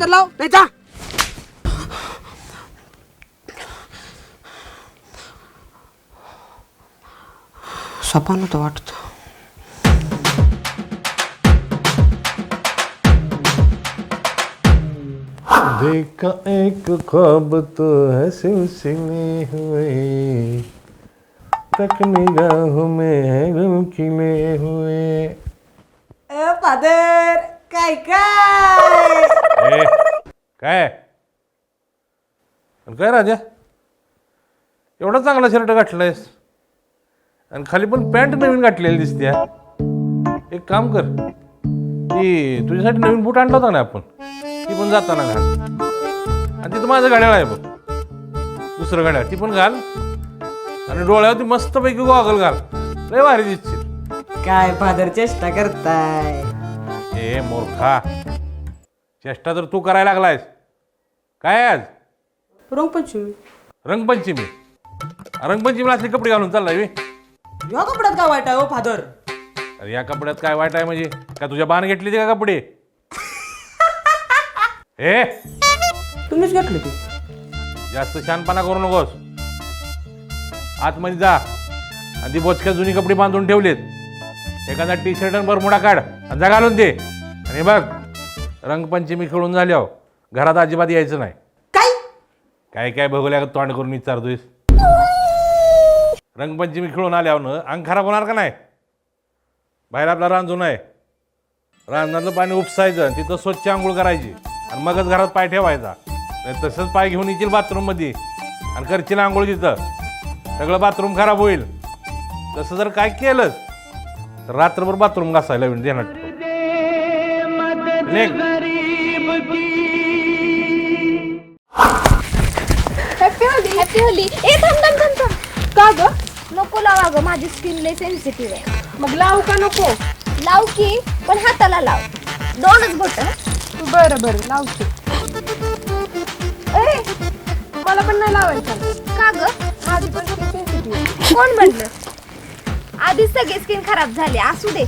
तर लाव नाही जा सपान होतं वाटतं देखा एक ख्वाब तो है सिलसिले हुए। तक निगाहों में है गम खिले हुए। ए फादर काय काय? ए काय? आणि काय राजा? एवढा चांगला शर्ट घातलायस. आणि खाली पण पॅन्ट नवीन घातलेली दिसते. एक काम कर ती तुझ्यासाठी नवीन बूट आणला होता ना आपण ती पण जाताना घाल. आणि तिथं माझं घड्याळ आहे बघ. दुसरं घड्याळ ती पण घाल. आणि डोळ्यावरती मस्तपैकी गॉगल घाल. लय भारी दिसशील. काय फादर चेष्टा करताय? ए मूर्खा. चेष्टा तर तू करायला लागलायस. काय आज? रंगपंचमी. रंगपंचमी. रंगपंचमीला असले कपडे घालून चाललाय बे. या कपड्यात काय वाईट आहे हो फादर? अरे या कपड्यात काय वाईट आहे म्हणजे? का तुझ्या बाण घेतली का कपडे? ए तुम्हीच घेतले की जास्त शानपणा करू नकोस. आतमध्ये जा. आणि ती बोचक्या जुनी कपडे बांधून ठेवलेत. एखादा टी शर्ट आणि बरमुडा काढ. आणि जा घालून दे. आणि बघ. रंगपंचमी खेळून झाल्यावर घरात अजिबात यायचं नाही. काय? काय काय बघूल्या तोंड करून विचारतोयस? रंगपंचमी खेळून आल्यावर अंग खराब होणार का नाही? बाहेर आपला रांजून आहे रांजणातलं पाणी उपसायचं आणि तिथं स्वच्छ आंघोळ करायची. आणि मगच घरात पाय ठेवायचा. नाही तसंच पाय घेऊन येतील बाथरूममध्ये. आणि करशील आंघोळ तिथं. सगळं बाथरूम खराब होईल. तसं जर काय केलंच तर रात्रभर बाथरूम घासायला देणार. हॅपी होली हॅपी होली ए थांब थांब थांब थांब. का ग? नको लावा ग माझी स्किन लय सेन्सिटिव्ह आहे. मग लावू का नको? लाव की पण हाताला लाव. दोनच बोट बरं बरं लावते ए मला पण नाही लावायचं. का ग? माझी पण सेन्सिटिव्ह कोण म्हणलं आधीच सगळी स्किन खराब झाली असू दे.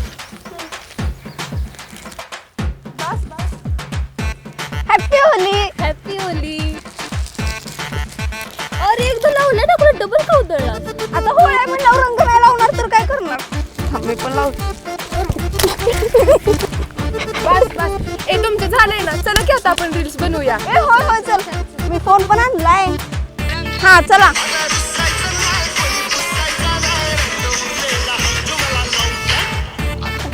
की आता आपण रील्स बनवूया. ए होय होय चल. मी फोन पण आणलाय. हा चला.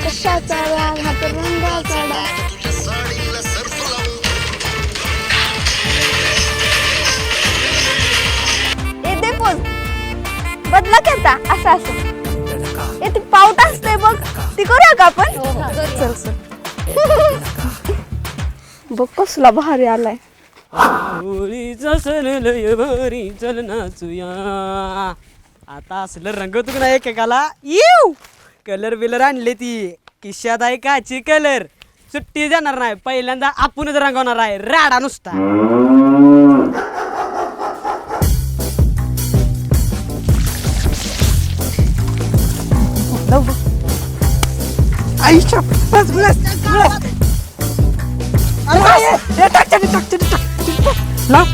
कशाचा राग हा तर रंगाचा डाग. ए दे पोज बदला की आता असं असं. ए ती पावट असते बघ. ती करूया का आपण? चल चल. बघ कसला भारी आलाय. लय भारी चल नाचूया आता असलं रंगवतो की नाही एकेकाला. येऊ कलर बिलर आणले ती. किशात आहे काची कलर. सुट्टी जाणार नाही. पहिल्यांदा आपणच रंगवणार आहे. राडा नुसता. आईच्या अरे टाक, टाक, टाक, टाक, लाव.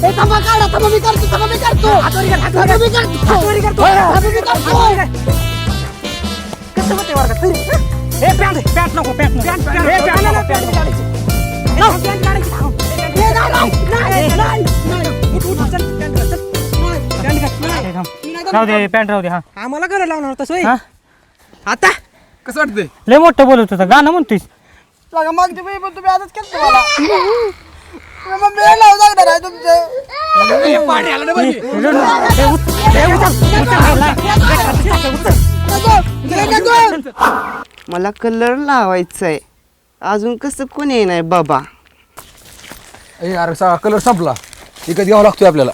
ए, थांबा, काढा, थांबा, मी करतो, थांबा, मी करतो. करतो. करतो. कसं होते वर्गात? ए, पॅन्ट, पॅन्ट नको, पॅन्ट नको. ए, पॅन्ट नको, पॅन्ट काढायची. पॅन्ट काढायची, ए, नाही, नाही, नाही, उठ, उठ, चल, पॅन्ट चल. पॅन्ट राहू दे पॅन्ट राहू दे हा आम्हाला करायला लावणार होता सोय आता कसं वाटतंय लय मोठं बोलत होता गाणं म्हणतोयस बघा मागच्या वेळी पण तुम्ही आजच केलं मला मग वेळ लावू लागणार आहे तुमचं पाणी आलं ना बघी. मला कलर लावायचा आहे अजून कसं कोणी नाही बाबा ए अरे सा कलर संपला विकत घ्यावा लागतोय आपल्याला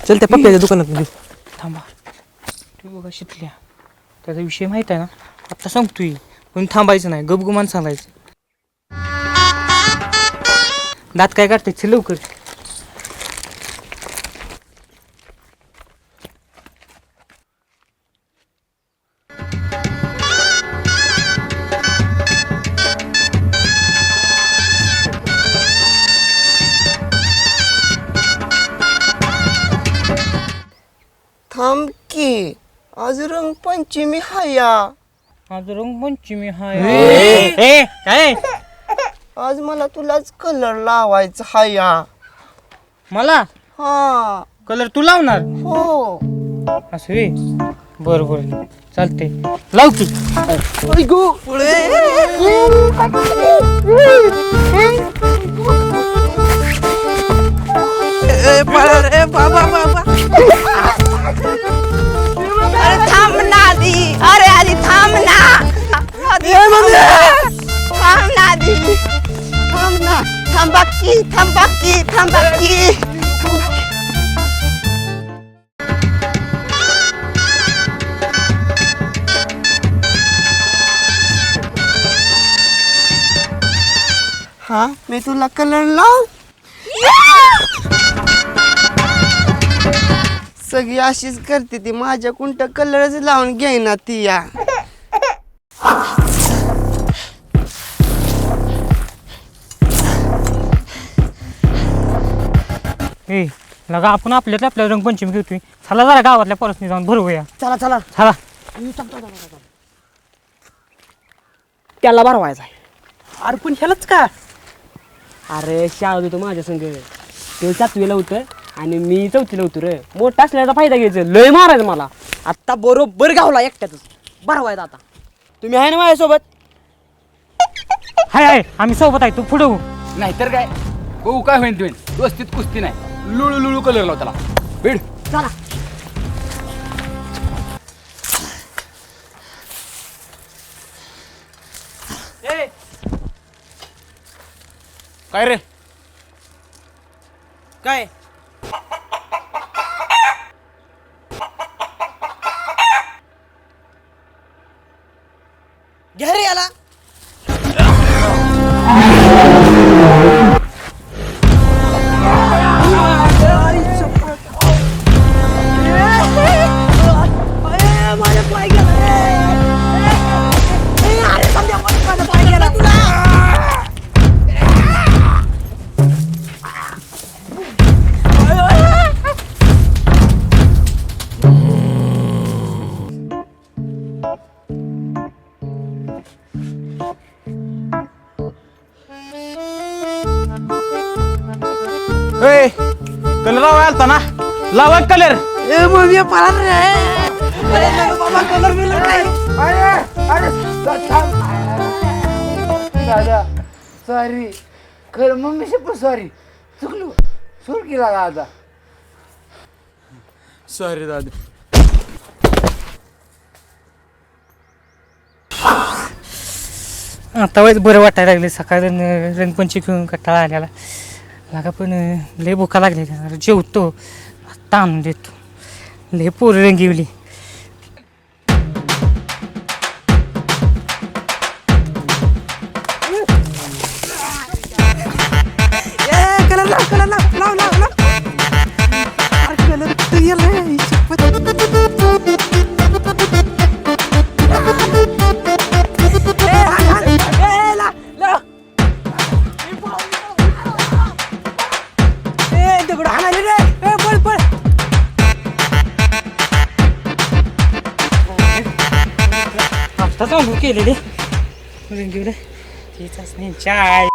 चल त्या पप्प्याच्या दुकानात घेऊ थांबा तू बघा शिकल्या त्याचा विषय माहीत आहे ना? आत्ता सांगतोय पण थांबायचं नाही. गपगुमान सांगायचं. दात काय काढतायचे लवकर. थांब की. आज रंगपंचमी हाया. आज रंगपंचमी हाय. ए? काय? आज मला तुलाच कलर लावायचा हाया. मला? हा. कलर तू लावणार? हो. असं वे बर बर. चालते लाव की. अरे थांबा हा मी तुला कलर लाव सगळी अशीच करते ती. माझ्या कुंट कलरच लावून घेईना ती या. ए लगा आपण आपल्यात आपल्या रंगपंचमी घेतोय चला जरा गावातल्या परसनी जाऊन भरवूया. चला चला. चला. त्याला भरवायचा आहे. अरे पण ह्यालाच का? अरे शाळा होतो माझ्या संग. ते सातवीला होतं आणि मी चौथीला होतो रे. मोठा असल्याचा फायदा घ्यायचा. लय मारायचं मला. आत्ता बरोबर गावला एकट्यातच. भरवायचा आता. तुम्ही आहे ना माझ्यासोबत? हाय हाय. आम्ही सोबत आहे. तू पुढे हो. नाहीतर काय? बघू काय होईल तुम्ही व्यवस्थित कुस्ती नाही. लुळू लुळू कलर लाव त्याला. बीड चला. काय रे? काय? कलर. लावा आलता ना लावा कलर दादा सॉरी खरं मम्मीशी पण सॉरी चुकलो. सूर केला आता? सॉरी दादा. आता वेळेस बरं वाटायला लागले. सकाळी रंग- रंगपंचमी घेऊन कटाळा आलेला. लागा पण अं, लय भुका लागली जेवतो. आता आणून देतो. लय पोरं रंगिवली. आता चालू केलेले रंगिवलं तेच नाही चाय